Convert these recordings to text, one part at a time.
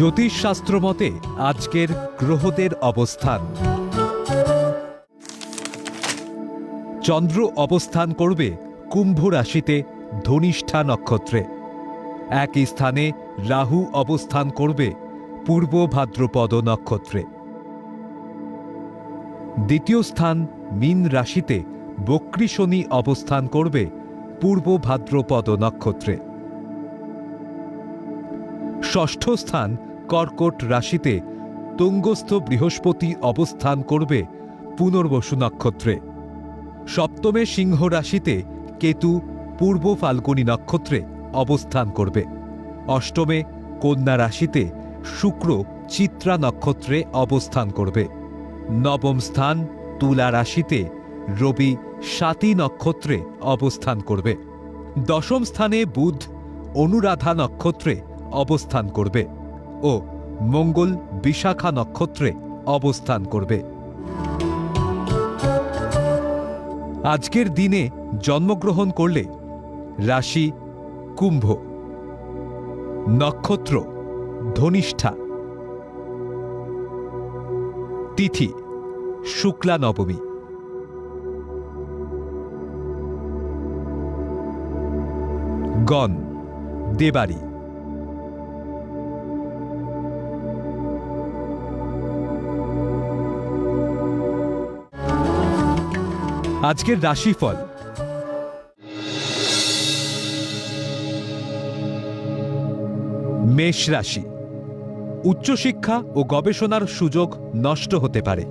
জ্যোতিষশাস্ত্র মতে আজকের গ্রহদের অবস্থান। চন্দ্র অবস্থান করবে কুম্ভ রাশিতে ধনিষ্ঠা নক্ষত্রে। একই স্থানে রাহু অবস্থান করবে পূর্ব ভাদ্রপদ নক্ষত্রে। দ্বিতীয় স্থান মীন রাশিতে বক্রী শনি অবস্থান করবে পূর্ব ভাদ্রপদ নক্ষত্রে। ষষ্ঠ স্থান কর্কট রাশিতে তুঙ্গস্থ বৃহস্পতি অবস্থান করবে পুনর্বসু নক্ষত্রে। সপ্তমে সিংহ রাশিতে কেতু পূর্ব ফাল্গুনী নক্ষত্রে অবস্থান করবে। অষ্টমে কন্যা রাশিতে শুক্র চিত্রা নক্ষত্রে অবস্থান করবে। নবম স্থান তুলা রাশিতে রবি সাতী নক্ষত্রে অবস্থান করবে। দশম স্থানে বুধ অনুরাধা নক্ষত্রে অবস্থান করবে। ও মঙ্গল বিশাখা নক্ষত্রে অবস্থান করবে। আজকের দিনে জন্মগ্রহণ করলে রাশি কুম্ভ, নক্ষত্র ধনিষ্ঠা, তিথি শুক্লা নবমী। গণ দেবাড়ি আজকের রাশিফল। মেষ রাশি। উচ্চশিক্ষা ও গবেষণার সুযোগ নষ্ট হতে পারে।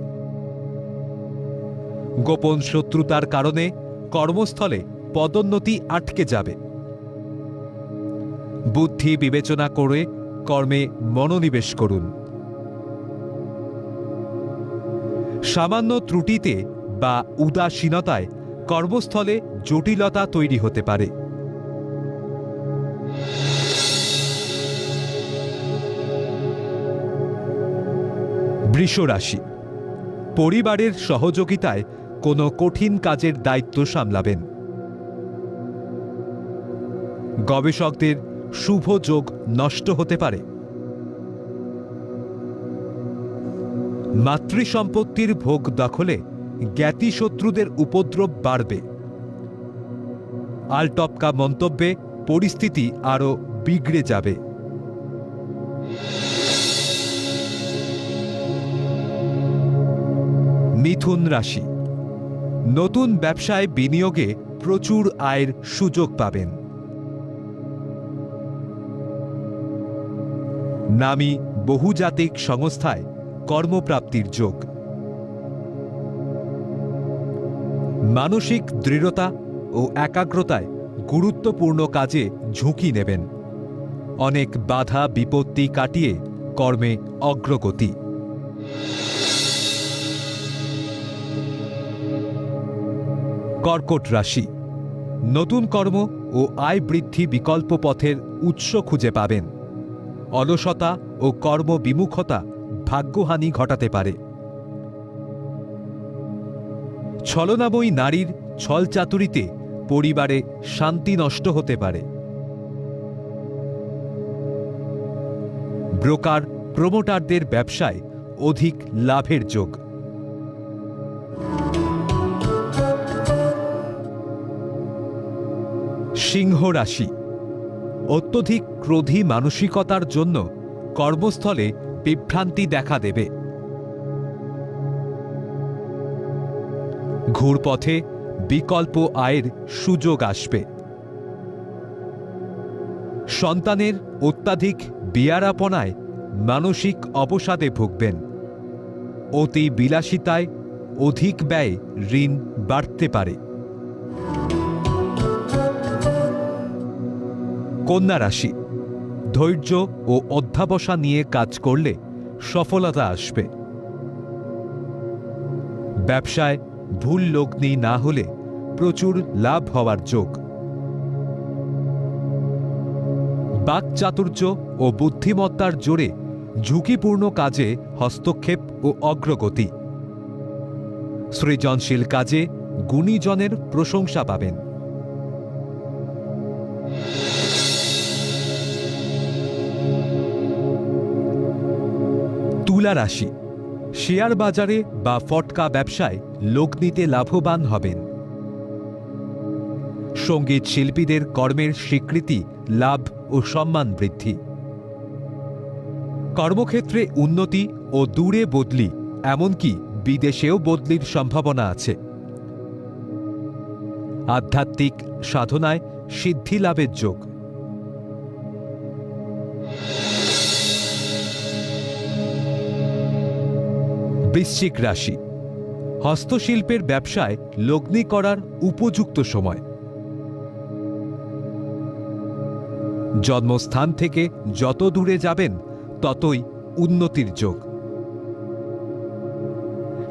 গোপন শত্রুতার কারণে কর্মস্থলে পদোন্নতি আটকে যাবে। বুদ্ধি বিবেচনা করে কর্মে মনোনিবেশ করুন। সামান্য ত্রুটিতে বা উদাসীনতায় কর্মস্থলে জটিলতা তৈরি হতে পারে। বৃষরাশি, পরিবারের সহযোগিতায় কোনো কঠিন কাজের দায়িত্ব সামলাবেন। গবেষকদের শুভ যোগ নষ্ট হতে পারে। মাতৃসম্পত্তির ভোগ দখলে জ্ঞাতি শত্রুদের উপদ্রব বাড়বে। আলটপকা মন্তব্যে পরিস্থিতি আরও বিগড়ে যাবে। মিথুন রাশি। নতুন ব্যবসায় বিনিয়োগে প্রচুর আয়ের সুযোগ পাবেন। নামী বহুজাতিক সংস্থায় কর্মপ্রাপ্তির যোগ। মানসিক দৃঢ়তা ও একাগ্রতায় গুরুত্বপূর্ণ কাজে ঝুঁকি নেবেন। অনেক বাধা বিপত্তি কাটিয়ে কর্মে অগ্রগতি। কর্কট রাশি, নতুন কর্ম ও আয় বৃদ্ধি বিকল্প পথের উৎস খুঁজে পাবেন। অলসতা ও কর্মবিমুখতা ভাগ্যহানি ঘটাতে পারে। ছলনাময়ী নারীর ছলচাতুরিতে পরিবারে শান্তি নষ্ট হতে পারে। ব্রোকার, প্রমোটারদের ব্যবসায় অধিক লাভের যোগ। সিংহ রাশি। অত্যধিক ক্রোধী মানসিকতার জন্য কর্মস্থলে বিভ্রান্তি দেখা দেবে। ঘুরপথে বিকল্প আয়ের সুযোগ আসবে। সন্তানের অত্যাধিক বিয়ারাপনায় মানসিক অবসাদে ভুগবেন। অতি বিলাসিতায় অধিক ব্যয় ঋণ বাড়তে পারে। কন্যা রাশি, ধৈর্য ও অধ্যাবসা নিয়ে কাজ করলে সফলতা আসবে। ব্যবসায় ভুল লগ্নি না হলে প্রচুর লাভ হওয়ার যোগ। বাকচাতুর্য ও বুদ্ধিমত্তার জোরে ঝুঁকিপূর্ণ কাজে হস্তক্ষেপ ও অগ্রগতি। সৃজনশীল কাজে গুণীজনের প্রশংসা পাবেন। তুলা রাশি শেয়ার বাজারে বা ফটকা ব্যবসায় লগ্নিতে লাভবান হবেন। সংগীত শিল্পীদের কর্মের স্বীকৃতি, লাভ ও সম্মান বৃদ্ধি। কর্মক্ষেত্রে উন্নতি ও দূরে বদলি, এমনকি বিদেশেও বদলির সম্ভাবনা আছে। আধ্যাত্মিক সাধনায় সিদ্ধি লাভের যোগ। বৃশ্চিক রাশি। হস্তশিল্পের ব্যবসায় লগ্নি করার উপযুক্ত সময়। জন্মস্থান থেকে যত দূরে যাবেন, ততই উন্নতির যোগ।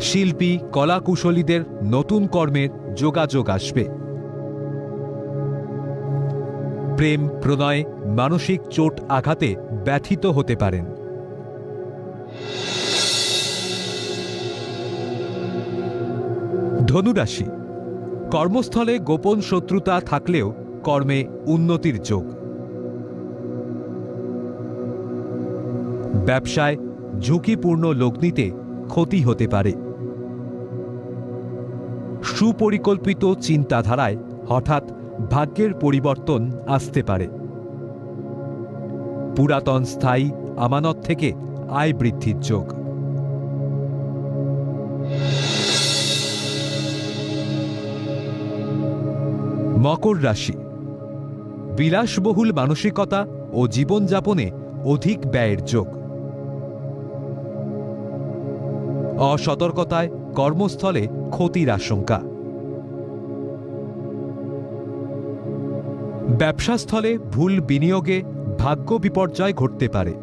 শিল্পী, কলাকুশলীদের নতুন কর্মের যোগাযোগ আসবে। প্রেম, প্রণয়, মানসিক চোট আঘাতে ব্যথিত হতে পারেন। ধনুরাশি। কর্মস্থলে গোপন শত্রুতা থাকলেও কর্মে উন্নতির যোগ। ব্যবসায় ঝুঁকিপূর্ণ লগ্নিতে ক্ষতি হতে পারে। সুপরিকল্পিত চিন্তাধারায় হঠাৎ ভাগ্যের পরিবর্তন আসতে পারে। পুরাতন স্থায়ী আমানত থেকে আয় বৃদ্ধির যোগ। মকর রাশি। বিলাসবহুল মানসিকতা ও জীবনযাপনে অধিক ব্যয়ের যোগ। অসতর্কতায় কর্মস্থলে ক্ষতির আশঙ্কা। ব্যবসাস্থলে ভুল বিনিয়োগে ভাগ্য বিপর্যয় ঘটতে পারে।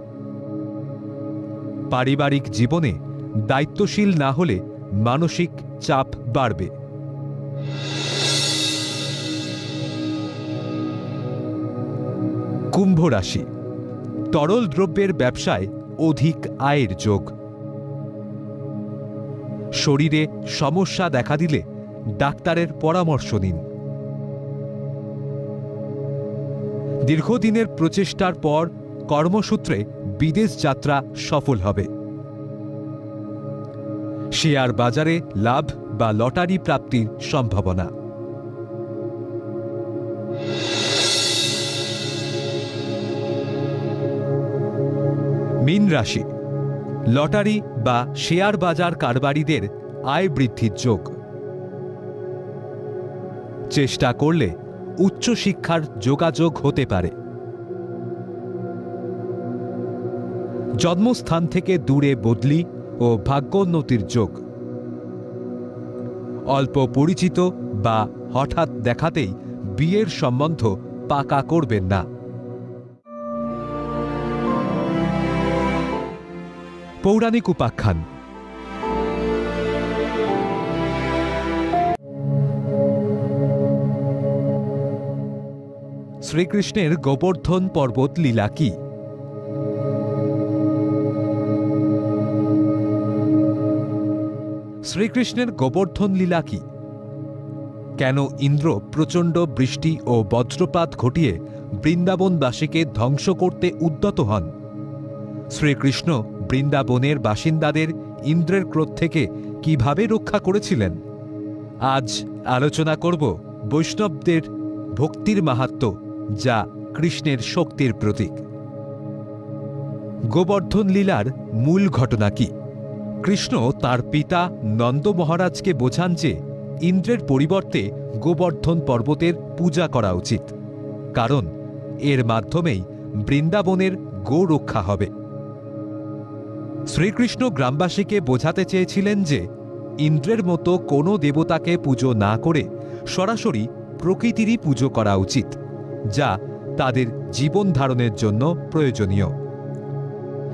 পারিবারিক জীবনে দায়িত্বশীল না হলে মানসিক চাপ বাড়বে। কুম্ভ রাশি। তরল দ্রব্যের ব্যবসায় অধিক আয়ের যোগ। শরীরে সমস্যা দেখা দিলে ডাক্তারের পরামর্শ নিন। দীর্ঘদিনের প্রচেষ্টার পর কর্মসূত্রে বিদেশ যাত্রা সফল হবে। শেয়ার বাজারে লাভ বা লটারি প্রাপ্তির সম্ভাবনা। মীন রাশি। লটারি বা শেয়ার বাজার কারবারিদের আয় বৃদ্ধির যোগ। চেষ্টা করলে উচ্চশিক্ষার যোগাযোগ হতে পারে। জন্মস্থান থেকে দূরে বদলি ও ভাগ্যোন্নতির যোগ। অল্প পরিচিত বা হঠাৎ দেখাতেই বিয়ের সম্বন্ধ পাকা করবেন না। পৌরাণিক উপাখ্যান। শ্রীকৃষ্ণের গোবর্ধন পর্বত লীলা কি? শ্রীকৃষ্ণের গোবর্ধন লীলা কি? কেন ইন্দ্র প্রচণ্ড বৃষ্টি ও বজ্রপাত ঘটিয়ে বৃন্দাবনবাসীকে ধ্বংস করতে উদ্যত হন? শ্রীকৃষ্ণ বৃন্দাবনের বাসিন্দাদের ইন্দ্রের ক্রোধ থেকে কীভাবে রক্ষা করেছিলেন? আজ আলোচনা করব বৈষ্ণবদের ভক্তির মাহাত্ম যা কৃষ্ণের শক্তির প্রতীক। গোবর্ধন লীলার মূল ঘটনা কি? কৃষ্ণ তার পিতা নন্দ মহারাজকে বোঝান যে ইন্দ্রের পরিবর্তে গোবর্ধন পর্বতের পূজা করা উচিত, কারণ এর মাধ্যমেই বৃন্দাবনের গো রক্ষা হবে। শ্রীকৃষ্ণ গ্রামবাসীকে বোঝাতে চেয়েছিলেন যে ইন্দ্রের মতো কোনো দেবতাকে পুজো না করে সরাসরি প্রকৃতিরই পুজো করা উচিত, যা তাদের জীবন ধারণের জন্য প্রয়োজনীয়।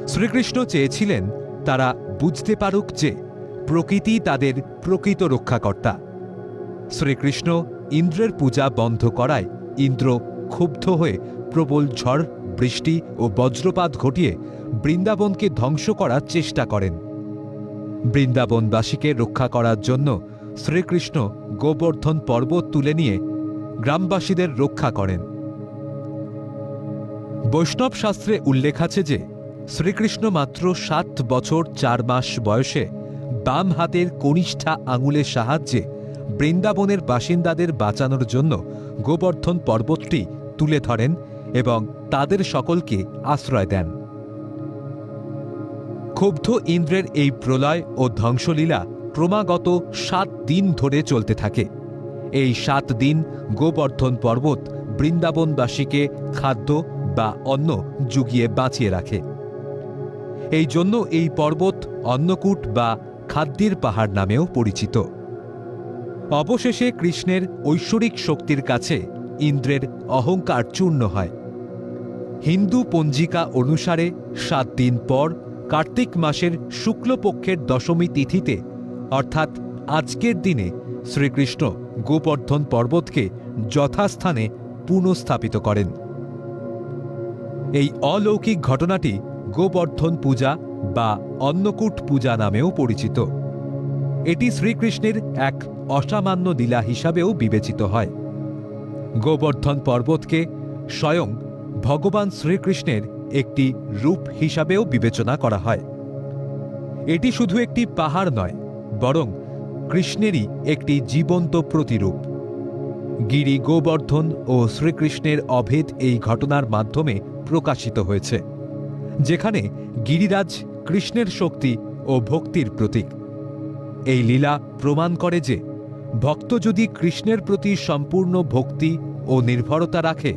শ্রীকৃষ্ণ চেয়েছিলেন তারা বুঝতে পারুক যে প্রকৃতি তাদের প্রকৃত রক্ষাকর্তা। শ্রীকৃষ্ণ ইন্দ্রের পূজা বন্ধ করায় ইন্দ্র ক্ষুব্ধ হয়ে প্রবল ঝড়, বৃষ্টি ও বজ্রপাত ঘটিয়ে বৃন্দাবনকে ধ্বংস করার চেষ্টা করেন। বৃন্দাবনবাসীকে রক্ষা করার জন্য শ্রীকৃষ্ণ গোবর্ধন পর্বত তুলে নিয়ে গ্রামবাসীদের রক্ষা করেন। বৈষ্ণব শাস্ত্রে উল্লেখ আছে যে, শ্রীকৃষ্ণ মাত্র সাত বছর চার মাস বয়সে বাম হাতের কনিষ্ঠা আঙুলের সাহায্যে বৃন্দাবনের বাসিন্দাদের বাঁচানোর জন্য গোবর্ধন পর্বতটি তুলে ধরেন এবং তাদের সকলকে আশ্রয় দেন। ক্ষুব্ধ ইন্দ্রের এই প্রলয় ও ধ্বংসলীলা ক্রমাগত সাত দিন ধরে চলতে থাকে। এই সাত দিন গোবর্ধন পর্বত বৃন্দাবনবাসীকে খাদ্য বা অন্ন জুগিয়ে বাঁচিয়ে রাখে। এই জন্য এই পর্বত অন্নকূট বা খাদ্যের পাহাড় নামেও পরিচিত। অবশেষে কৃষ্ণের ঐশ্বরিক শক্তির কাছে ইন্দ্রের অহংকার চূর্ণ হয়। হিন্দু পঞ্জিকা অনুসারে সাত দিন পর কার্তিক মাসের শুক্লপক্ষের দশমী তিথিতে, অর্থাৎ আজকের দিনে, শ্রীকৃষ্ণ গোবর্ধন পর্বতকে যথাস্থানে পুনঃস্থাপিত করেন। এই অলৌকিক ঘটনাটি গোবর্ধন পূজা বা অন্নকূট পূজা নামেও পরিচিত। এটি শ্রীকৃষ্ণের এক অসামান্য লীলা হিসাবেও বিবেচিত হয়। গোবর্ধন পর্বতকে স্বয়ং ভগবান শ্রীকৃষ্ণের একটি রূপ হিসাবেও বিবেচনা করা হয়। এটি শুধু একটি পাহাড় নয়, বরং কৃষ্ণেরই একটি জীবন্ত প্রতিরূপ। গিরি গোবর্ধন ও শ্রীকৃষ্ণের অভেদ এই ঘটনার মাধ্যমে প্রকাশিত হয়েছে, যেখানে গিরিরাজ কৃষ্ণের শক্তি ও ভক্তির প্রতীক। এই লীলা প্রমাণ করে যে ভক্ত যদি কৃষ্ণের প্রতি সম্পূর্ণ ভক্তি ও নির্ভরতা রাখে,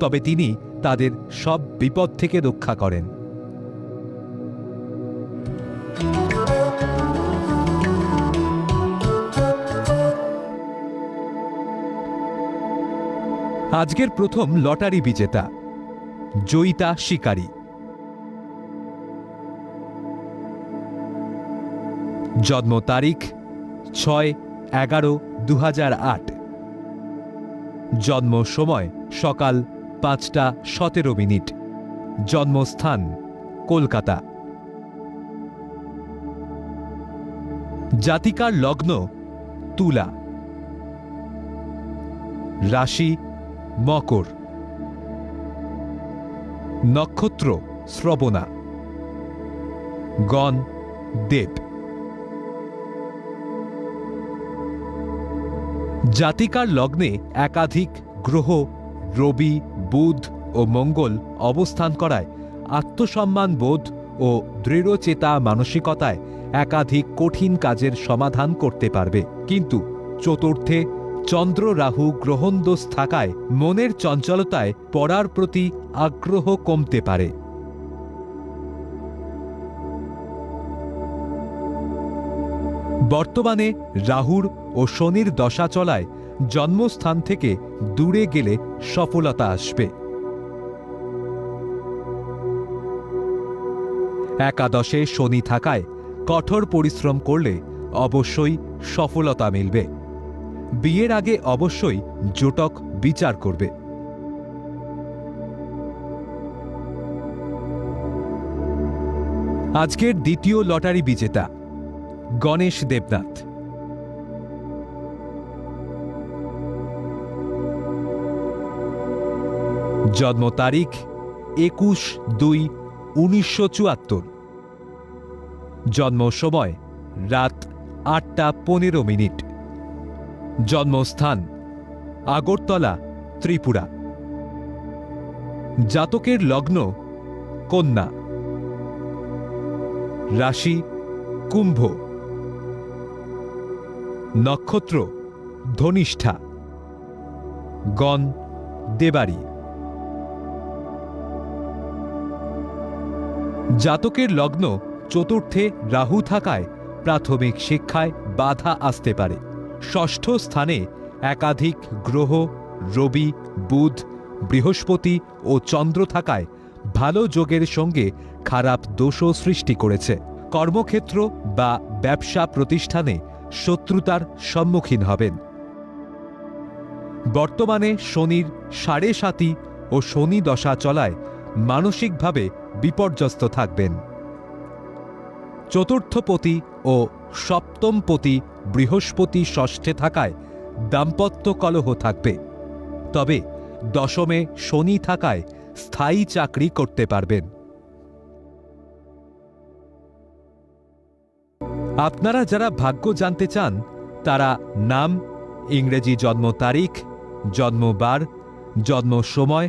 তবে তিনি তাদের সব বিপদ থেকে রক্ষা করেন। আজকের প্রথম লটারি বিজেতা, জয়িতা শিকারী। জন্ম তারিখ, ছয় এগারো দু জন্ম সময়, সকাল পাঁচটা সতেরো মিনিট। জন্মস্থান, কলকাতা। জাতিকার লগ্ন, তুলা। রাশি, মকর। নক্ষত্র, শ্রবণা। গণ, দেব। জাতিকার লগ্নে একাধিক গ্রহ, রবি বুধ ও মঙ্গল অবস্থান করায় আত্মসম্মান বোধ ও দৃঢ়চেতা মানসিকতায় একাধিক কঠিন কাজের সমাধান করতে পারবে। কিন্তু চতুর্থে, চন্দ্র রাহু গ্রহণদোষ থাকায় মনের চঞ্চলতায় পড়ার প্রতি আগ্রহ কমতে পারে। বর্তমানে রাহুর ও শনির দশা চলায় জন্মস্থান থেকে দূরে গেলে সফলতা আসবে। একাদশে শনি থাকায় কঠোর পরিশ্রম করলে অবশ্যই সফলতা মিলবে। বিয়ের আগে অবশ্যই জোটক বিচার করবে। আজকের দ্বিতীয় লটারি বিজেতা গণেশ দেবনাথ। জন্ম তারিখ একুশ দুই উনিশশো চুয়াত্তর। জন্ম সময় রাত আটটা পনেরো মিনিট। জন্মস্থান আগরতলা, ত্রিপুরা। জাতকের লগ্ন কন্যা। রাশি কুম্ভ। নক্ষত্র ধনিষ্ঠা। গণ দেবাড়ি জাতকের লগ্ন চতুর্থে রাহু থাকায় প্রাথমিক শিক্ষায় বাধা আসতে পারে। ষষ্ঠ স্থানে একাধিক গ্রহ, রবি, বুধ, বৃহস্পতি ও চন্দ্র থাকায় ভালো যোগের সঙ্গে খারাপ দোষও সৃষ্টি করেছে। কর্মক্ষেত্র বা ব্যবসা প্রতিষ্ঠানে শত্রুতার সম্মুখীন হবেন। বর্তমানে শনির সাড়ে সাতি ও শনি দশা চলায় মানসিকভাবে বিপর্যস্ত থাকবেন। চতুর্থপতি ও সপ্তমপতি বৃহস্পতি ষষ্ঠে থাকায় দাম্পত্য কলহ থাকবে। তবে দশমে শনি থাকায় স্থায়ী চাকরি করতে পারবেন। আপনারা যারা ভাগ্য জানতে চান, তারা নাম, ইংরেজি জন্ম তারিখ জন্মবার জন্ম সময়